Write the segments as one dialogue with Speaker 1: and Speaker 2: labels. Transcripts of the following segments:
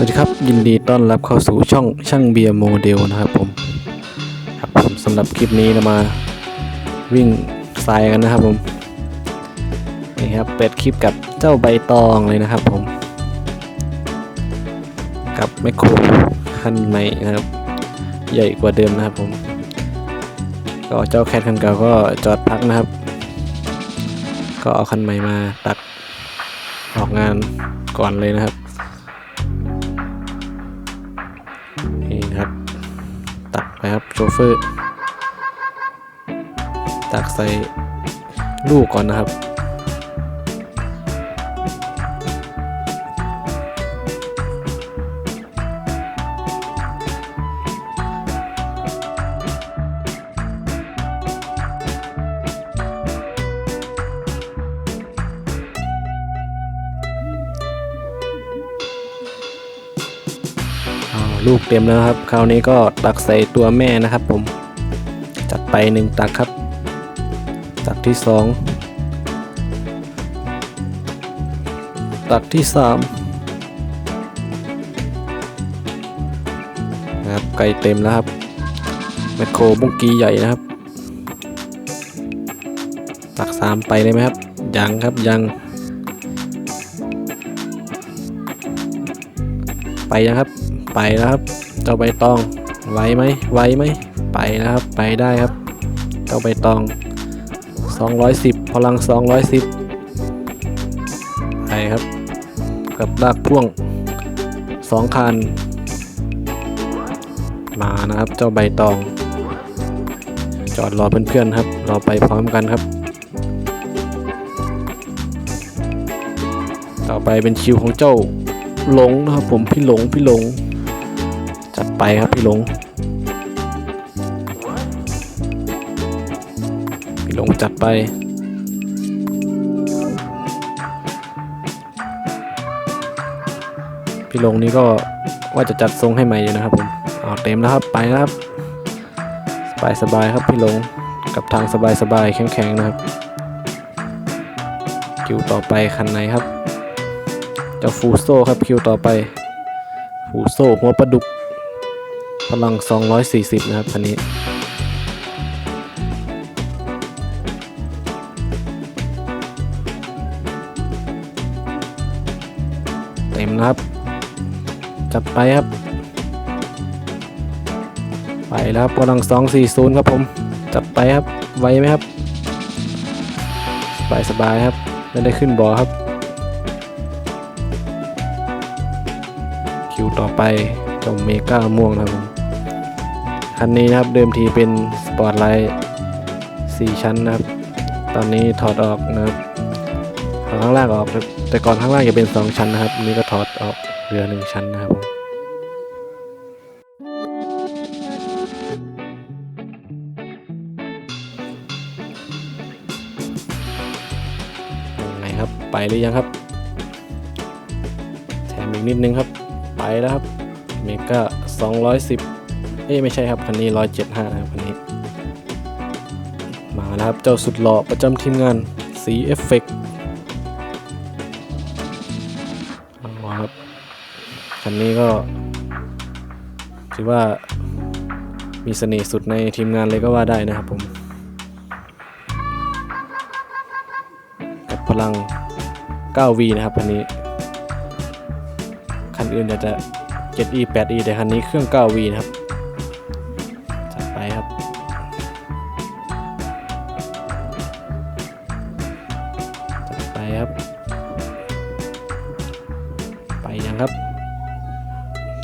Speaker 1: วัสดีครับยินดีต้อนรับเข้าสู่ช่องช่างเบียร์โมเดลนะครับผมครับผมสำหรับคลิปนี้เรามาวิ่งทรายกันนะครับผมนี่ครับเปิดคลิปกับเจ้าใบตองเลยนะครับผม กับแมคโครคันใหม่นะครับ ใหญ่กว่าเดิมนะครับผม ก็เจ้าแคทคันเก่าก็จอดพักนะครับ ก็เอาคันใหม่มาตักออกงานก่อนเลยนะครับ ไปครับโชเฟอร์ ตักใส่ลูกก่อนนะครับ ลูกเต็มแล้วครับ คราวนี้ก็ตักใส่ตัวแม่นะครับ ผม จัดไปหนึ่งตักครับ ตักที่สองตักที่สามนะครับไก่เต็มแล้วครับแมคโครบุ้งกีใหญ่นะครับ ตักสามไปเลยไหมครับ ยังครับยังไปยังครับ ไปแล้วครับเจ้าใบตองไวไหมไวไหมไปแล้วครับไปได้ครับเจ้าใบตอง 210 พลัง 210ไปครับ กับลากพ่วง 2 คัน มานะครับเจ้าใบตอง จอดรอเพื่อนๆครับรอไปพร้อมกันครับ ต่อไปเป็นคิวของเจ้าหลงนะครับผมพี่หลงพี่หลง ไปครับพี่หลงพี่หลงจัดไปพี่หลงนี่ก็ว่าจะจัดทรงให้ใหม่อยู่นะครับผมเอาเต็มแล้วครับไปครับ สบายสบายครับพี่หลงกับทางสบายสบายแข็งๆนะครับคิวต่อไปคันไหนครับจ้าฟูโซ่ครับคิวต่อไปฟูโซ่หัวปลาดุก พลัง 240 นะครับคันนี้เต็มนะครับ จัดไปครับ ไปแล้วครับพลัง 240 ครับผม จัดไปครับ ไวไหมครับ สบายสบายครับไม่ได้ขึ้นบ่อครับคิวต่อไปเจ้าเมกาม่วงนะครับผม คันนี้นะครับเดิมทีเป็นสปอร์ตไลท์4ชั้นนะครับ ตอนนี้ถอดออกนะครับถอดข้างล่างออก แต่ก่อนข้างล่างจะเป็น 2 ชั้นนะครับอันนี้ก็ถอดออกเหลือ 1 ชั้นนะครับผมยังไงครับ ไปหรือยังครับ แถมอีกนิดนึงครับ ไปแล้วครับ เมกา210 เอ้ไม่ใช่ครับคันนี้175ครับคันนี้ มาแล้วครับเจ้าสุดหล่อประจำทีมงานสีเอฟเฟกต์เอาครับคันนี้ก็ถือว่ามีเสน่ห์สุดในทีมงานเลยก็ว่าได้นะครับผม กับพลัง 9V นะครับคันนี้ คันอื่นจะจะ 7E 8E แต่คันนี้เครื่อง 9V นะครับ ครับ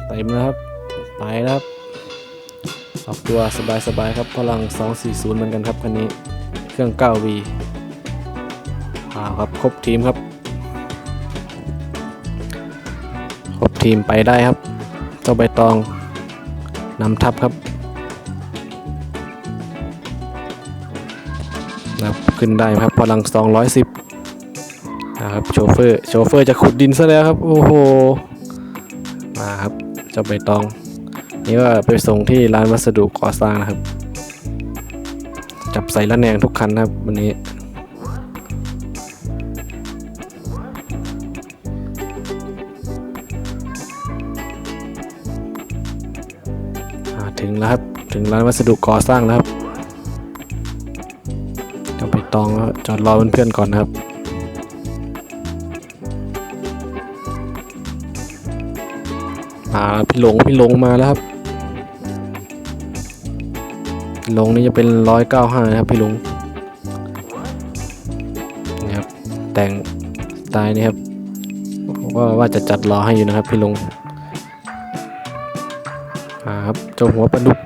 Speaker 1: เต็มแล้วครับ ไปแล้วครับออกตัวสบายๆครับ พลัง 240 เหมือนกันครับคันนี้ เครื่อง 9V อ้าวครับ ครบทีมครับ ครบทีมไปได้ครับเจ้าใบตองนำทัพครับนะครับขึ้นได้ครับ พลัง 210 ครับโชเฟอร์โชเฟอร์จะขุดดินซะแล้วครับ โอ้โหมาครับเจ้าใบตอง นี่ก็ไปส่งที่ร้านวัสดุก่อสร้างนะครับ จับใส่ละแนงทุกคันนะครับวันนี้ถึงแล้วครับ ถึงร้านวัสดุก่อสร้างแล้วครับจะไปตองจอดรอเพื่อนๆก่อนนะครับ มาพี่หลงพี่หลงมาแล้วครับหลงนี่จะเป็นร้อยเก้าห้านะครับพี่หลงนี่ครับแต่งสไตล์นี่ครับว่าว่าจะจัดรอให้อยู่นะครับพี่หลงมาครับเจ้าหัวปลาดุก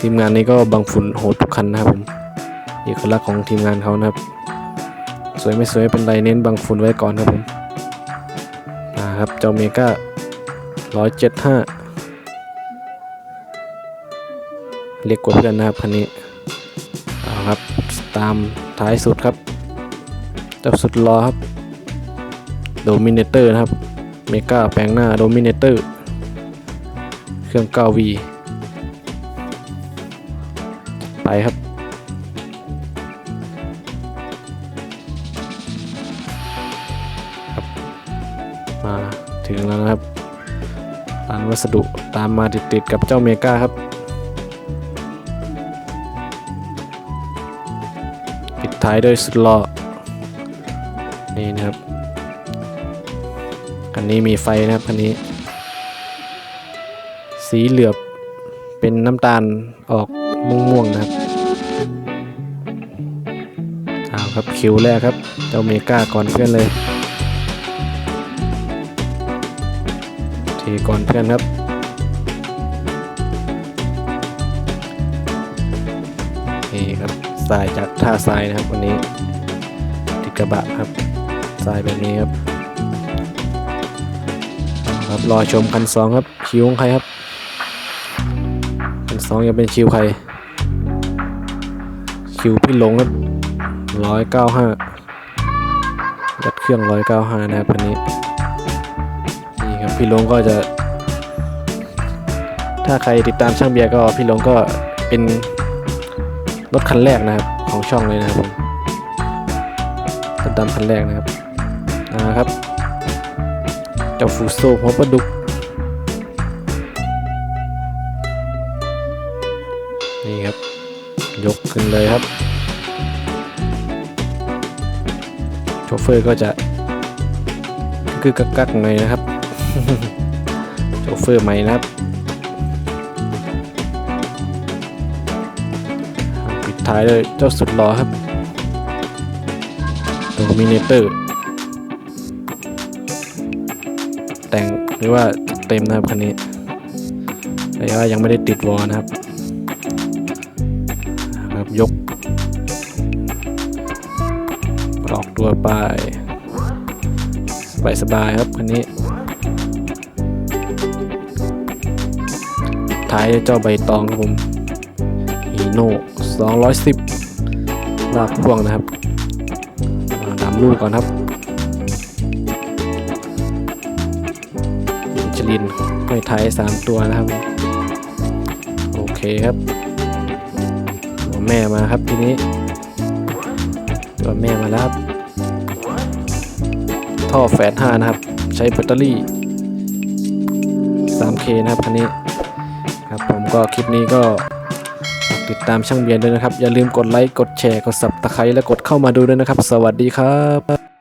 Speaker 1: ทีมงานนี้ก็บังฝุ่นโหดทุกคันนะครับผมเอกลักษณ์ของทีมงานเขานะครับ สวยไม่สวยเป็นไรเน้นบังฝุ่นไว้ก่อนครับผม นะครับ เจ้าเมก้าร้อยเจ็ดห้าเล็กกว่าเพื่อนนะครับคันนี้เอาครับตามท้ายสุดครับเจ้าสุดรอครับโดมิเนเตอร์นะครับเมก้าแปลงหน้าโดมิเนเตอร์เครื่อง 9V ไปครับ มาถึงแล้วนะครับร้านวัสดุตามมาติดๆกับเจ้าเมกาครับ ปิดท้ายด้วยสุดหล่อนี่นะครับคันนี้มีไฟนะครับคันนี้ สีเหลือบเป็นน้ำตาลออกม่วงๆนะครับเอาครับคิวแรกครับ เจ้าเมกาก่อนเพื่อนเลย ก่อนเพื่อนครับ นี่ครับทรายจากท่าทรายนะครับวันนี้ ติดกระบะครับทรายแบบนี้ครับ ครับรอชมคันสองครับคิวของใครครับ คันสองยังเป็นคิวใคร คิวพี่หลงครับร้อยเก้าห้ายัดเครื่องร้อยเก้าห้านะครับวันนี้ พี่ลงก็จะ ถ้าใครติดตามช่างเบียร์ก็พี่ลงก็เป็นรถคันแรกนะครับ ของช่องเลยนะครับผมติดตามคันแรกนะครับนะครับเจ้าฟูโซหัวปลาดุกนี่ครับ ยกขึ้นเลยครับโชเฟอร์ก็จะคือกักๆหน่อยนะครับ โชเฟอร์ใหม่นะครับปิดท้ายเลยเจ้าสุดหล่อครับโดมิเนเตอร์ แต่งหรือว่าเต็มนะครับคันนี้แต่ว่ายังไม่ได้ติดวอลนะครับครับยกออกตัวไป สบาย ๆ ครับคันนี้ ท้ายเจ้าใบตองครับผมฮีโน่210ลากพ่วงนะครับอ่าดำลูกก่อนครับมิชลินห้อยท้าย 3 ตัวนะครับ โอเคครับตัวแม่มาครับทีนี้ ตัวแม่มาแล้วครับ ท่อแฝด5นะครับ ใช้แบตเตอรี่ 3K นะครับคันนี้ ก็คลิปนี้ก็ติดตามช่างเบียนด้วยนะครับ อย่าลืมกดไลค์ กดแชร์ กดสับตะไคร้และกดเข้ามาดูด้วยนะครับ สวัสดีครับ